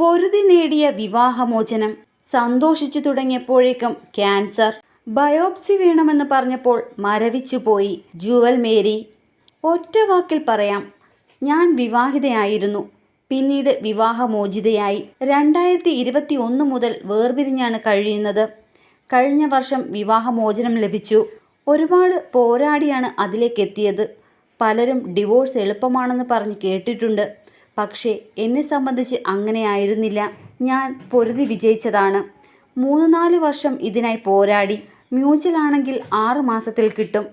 പൊരുതി നേടിയ വിവാഹമോചനം സന്തോഷിച്ചു തുടങ്ങിയപ്പോഴേക്കും ക്യാൻസർ. ബയോപ്സി വേണമെന്ന് പറഞ്ഞപ്പോൾ മരവിച്ചുപോയി ജുവൽ മേരി. ഒറ്റ വാക്കിൽ പറയാം ഞാൻ വിവാഹിതയായിരുന്നു. പിന്നീട് വിവാഹമോചിതയായി. രണ്ടായിരത്തി ഇരുപത്തി ഒന്ന് മുതൽ വേർപിരിഞ്ഞാണ് കഴിയുന്നത്. കഴിഞ്ഞ വർഷം വിവാഹമോചനം ലഭിച്ചു. ഒരുപാട് പോരാടിയാണ് അതിലേക്കെത്തിയത്. പലരും ഡിവോഴ്സ് എളുപ്പമാണെന്ന് പറഞ്ഞ് കേട്ടിട്ടുണ്ട്. പക്ഷേ എന്നെ സംബന്ധിച്ച് അങ്ങനെയായിരുന്നില്ല ഞാൻ പൊരുതി വിജയിച്ചതാണ്. മൂന്ന് നാല് വർഷം ഇതിനായി പോരാടി. മ്യൂച്വൽ ആണെങ്കിൽ ആറ് മാസത്തിൽ കിട്ടും.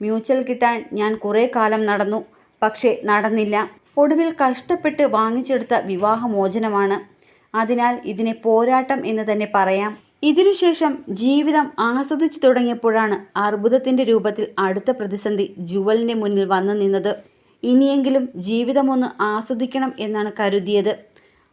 മ്യൂച്വൽ കിട്ടാൻ ഞാൻ കുറേ കാലം നടന്നു. പക്ഷേ നടന്നില്ല. ഒടുവിൽ കഷ്ടപ്പെട്ട് വാങ്ങിച്ചെടുത്ത വിവാഹമോചനമാണ്. അതിനാൽ ഇതിനെ പോരാട്ടം എന്ന് തന്നെ പറയാം. ഇതിനുശേഷം ജീവിതം ആസ്വദിച്ചു തുടങ്ങിയപ്പോഴാണ് അർബുദത്തിന്റെ രൂപത്തിൽ അടുത്ത പ്രതിസന്ധി ജുവലിന്റെ മുന്നിൽ വന്നു നിന്നത്. ഇനിയെങ്കിലും ജീവിതമൊന്ന് ആസ്വദിക്കണം എന്നാണ് കരുതിയത്.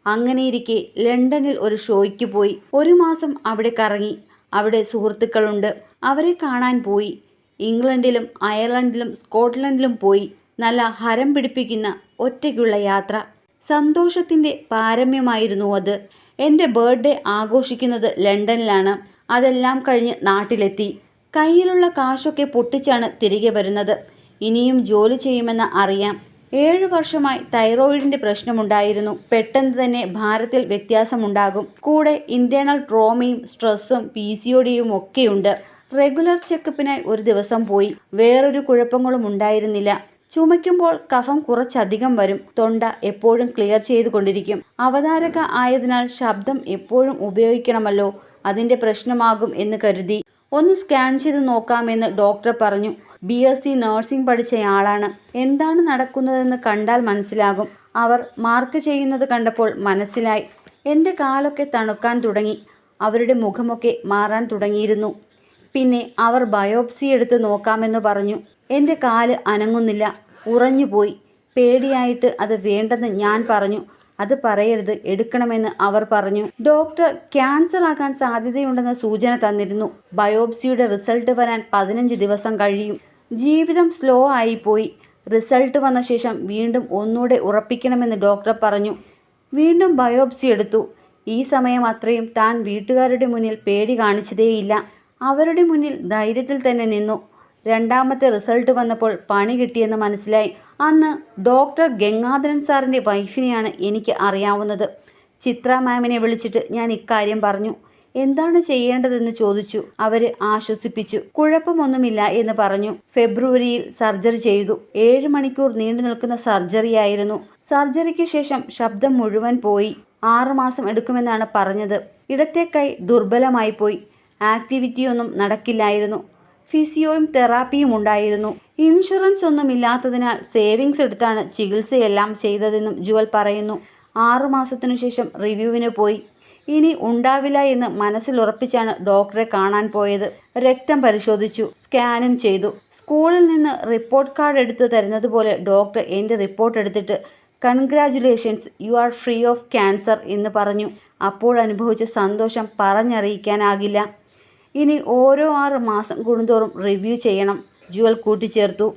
അങ്ങനെയിരിക്കെ ലണ്ടനിൽ ഒരു ഷോയ്ക്ക് പോയി. ഒരു മാസം അവിടെ കറങ്ങി. അവിടെ സുഹൃത്തുക്കളുണ്ട്. അവരെ കാണാൻ പോയി. ഇംഗ്ലണ്ടിലും അയർലൻഡിലും സ്കോട്ട്ലൻഡിലും പോയി. നല്ല ഹരം പിടിപ്പിക്കുന്ന ഒറ്റയ്ക്കുള്ള യാത്ര. സന്തോഷത്തിന്റെ പാരമ്യമായിരുന്നു അത്. എന്റെ ബർത്ത്ഡേ ആഘോഷിക്കുന്നത് ലണ്ടനിലാണ്. അതെല്ലാം കഴിഞ്ഞ് നാട്ടിലെത്തി. കയ്യിലുള്ള കാശൊക്കെ പൊട്ടിച്ചാണ് തിരികെ വരുന്നത്. ഇനിയും ജോലി ചെയ്യുമെന്ന് അറിയാം. ഏഴു വർഷമായി തൈറോയിഡിന്റെ പ്രശ്നമുണ്ടായിരുന്നു. പെട്ടെന്ന് തന്നെ ഭാരത്തിൽ വ്യത്യാസമുണ്ടാകും. കൂടെ ഇന്റേണൽ ട്രോമയും സ്ട്രെസ്സും പി സി ഒടിയും ഒക്കെയുണ്ട്. റെഗുലർ ചെക്കപ്പിനായി ഒരു ദിവസം പോയി. വേറൊരു കുഴപ്പങ്ങളും ഉണ്ടായിരുന്നില്ല. ചുമയ്ക്കുമ്പോൾ കഫം കുറച്ചധികം വരും. തൊണ്ട എപ്പോഴും ക്ലിയർ ചെയ്തുകൊണ്ടിരിക്കും. അവതാരക ആയതിനാൽ ശബ്ദം എപ്പോഴും ഉപയോഗിക്കണമല്ലോ. അതിന്റെ പ്രശ്നമാകും എന്ന് കരുതി. ഒന്ന് സ്കാൻ ചെയ്ത് നോക്കാമെന്ന് ഡോക്ടർ പറഞ്ഞു. ബി എസ് സി നഴ്സിംഗ് പഠിച്ചയാളാണ്. എന്താണ് നടക്കുന്നതെന്ന് കണ്ടാൽ മനസ്സിലാകും. അവർ മാർക്ക് ചെയ്യുന്നത് കണ്ടപ്പോൾ മനസ്സിലായി. എന്റെ കാലൊക്കെ തണുക്കാൻ തുടങ്ങി. അവരുടെ മുഖമൊക്കെ മാറാൻ തുടങ്ങിയിരുന്നു. പിന്നെ അവർ ബയോപ്സി എടുത്ത് നോക്കാമെന്ന് പറഞ്ഞു. എന്റെ കാൽ അനങ്ങുന്നില്ല. ഉറഞ്ഞുപോയി. പേടിയായിട്ട് അത് വേണ്ടെന്ന് ഞാൻ പറഞ്ഞു. അത് പറയരുത് എടുക്കണമെന്ന് അവർ പറഞ്ഞു. ഡോക്ടർ ക്യാൻസർ ആകാൻ സാധ്യതയുണ്ടെന്ന സൂചന തന്നിരുന്നു. ബയോപ്സിയുടെ റിസൾട്ട് വരാൻ പതിനഞ്ച് ദിവസം കഴിയും. ജീവിതം സ്ലോ ആയിപ്പോയി. റിസൾട്ട് വന്ന ശേഷം വീണ്ടും ഒന്നുകൂടെ ഉറപ്പിക്കണമെന്ന് ഡോക്ടർ പറഞ്ഞു. വീണ്ടും ബയോപ്സി എടുത്തു. ഈ സമയം അത്രയും താൻ വീട്ടുകാരുടെ മുന്നിൽ പേടി കാണിച്ചതേയില്ല. അവരുടെ മുന്നിൽ ധൈര്യത്തിൽ തന്നെ നിന്നു. രണ്ടാമത്തെ റിസൾട്ട് വന്നപ്പോൾ പണി കിട്ടിയെന്ന് മനസ്സിലായി. അന്ന് ഡോക്ടർ ഗംഗാധരൻ സാറിന്റെ വൈഫിനെയാണ് എനിക്ക് അറിയാവുന്നത്. ചിത്ര മാമിനെ വിളിച്ചിട്ട് ഞാൻ ഇക്കാര്യം പറഞ്ഞു. എന്താണ് ചെയ്യേണ്ടതെന്ന് ചോദിച്ചു. അവർ ആശ്വസിപ്പിച്ചു. കുഴപ്പമൊന്നുമില്ല എന്ന് പറഞ്ഞു. ഫെബ്രുവരിയിൽ സർജറി ചെയ്തു. ഏഴ് മണിക്കൂർ നീണ്ടു നിൽക്കുന്ന സർജറിയായിരുന്നു സർജറിക്ക് ശേഷം ശബ്ദം മുഴുവൻ പോയി. ആറുമാസം എടുക്കുമെന്നാണ് പറഞ്ഞത്. ഇടത്തെ കൈ ദുർബലമായി പോയി. ആക്ടിവിറ്റിയൊന്നും നടക്കില്ലായിരുന്നു. ഫിസിയോയും തെറാപ്പിയും ഉണ്ടായിരുന്നു. ഇൻഷുറൻസ് ഒന്നും ഇല്ലാത്തതിനാൽ സേവിങ്സ് എടുത്താണ് ചികിത്സയെല്ലാം ചെയ്തതെന്നും ജുവൽ പറയുന്നു. ആറുമാസത്തിനു ശേഷം റിവ്യൂവിന് പോയി. ഇനി ഉണ്ടാവില്ല എന്ന് മനസ്സിലുറപ്പിച്ചാണ് ഡോക്ടറെ കാണാൻ പോയത്. രക്തം പരിശോധിച്ചു സ്കാനും ചെയ്തു. സ്കൂളിൽ നിന്ന് റിപ്പോർട്ട് കാർഡ് എടുത്തു തരുന്നത് പോലെ ഡോക്ടർ എന്റെ റിപ്പോർട്ട് എടുത്തിട്ട് congratulations you are free of cancer എന്ന് പറഞ്ഞു. അപ്പോൾ അനുഭവിച്ച സന്തോഷം പറഞ്ഞറിയിക്കാനാകില്ല. ഇനി ഓരോ ആറ് മാസം കൂടുന്തോറും റിവ്യൂ ചെയ്യണം. ജുവൽ കൂട്ടിച്ചേർത്തു.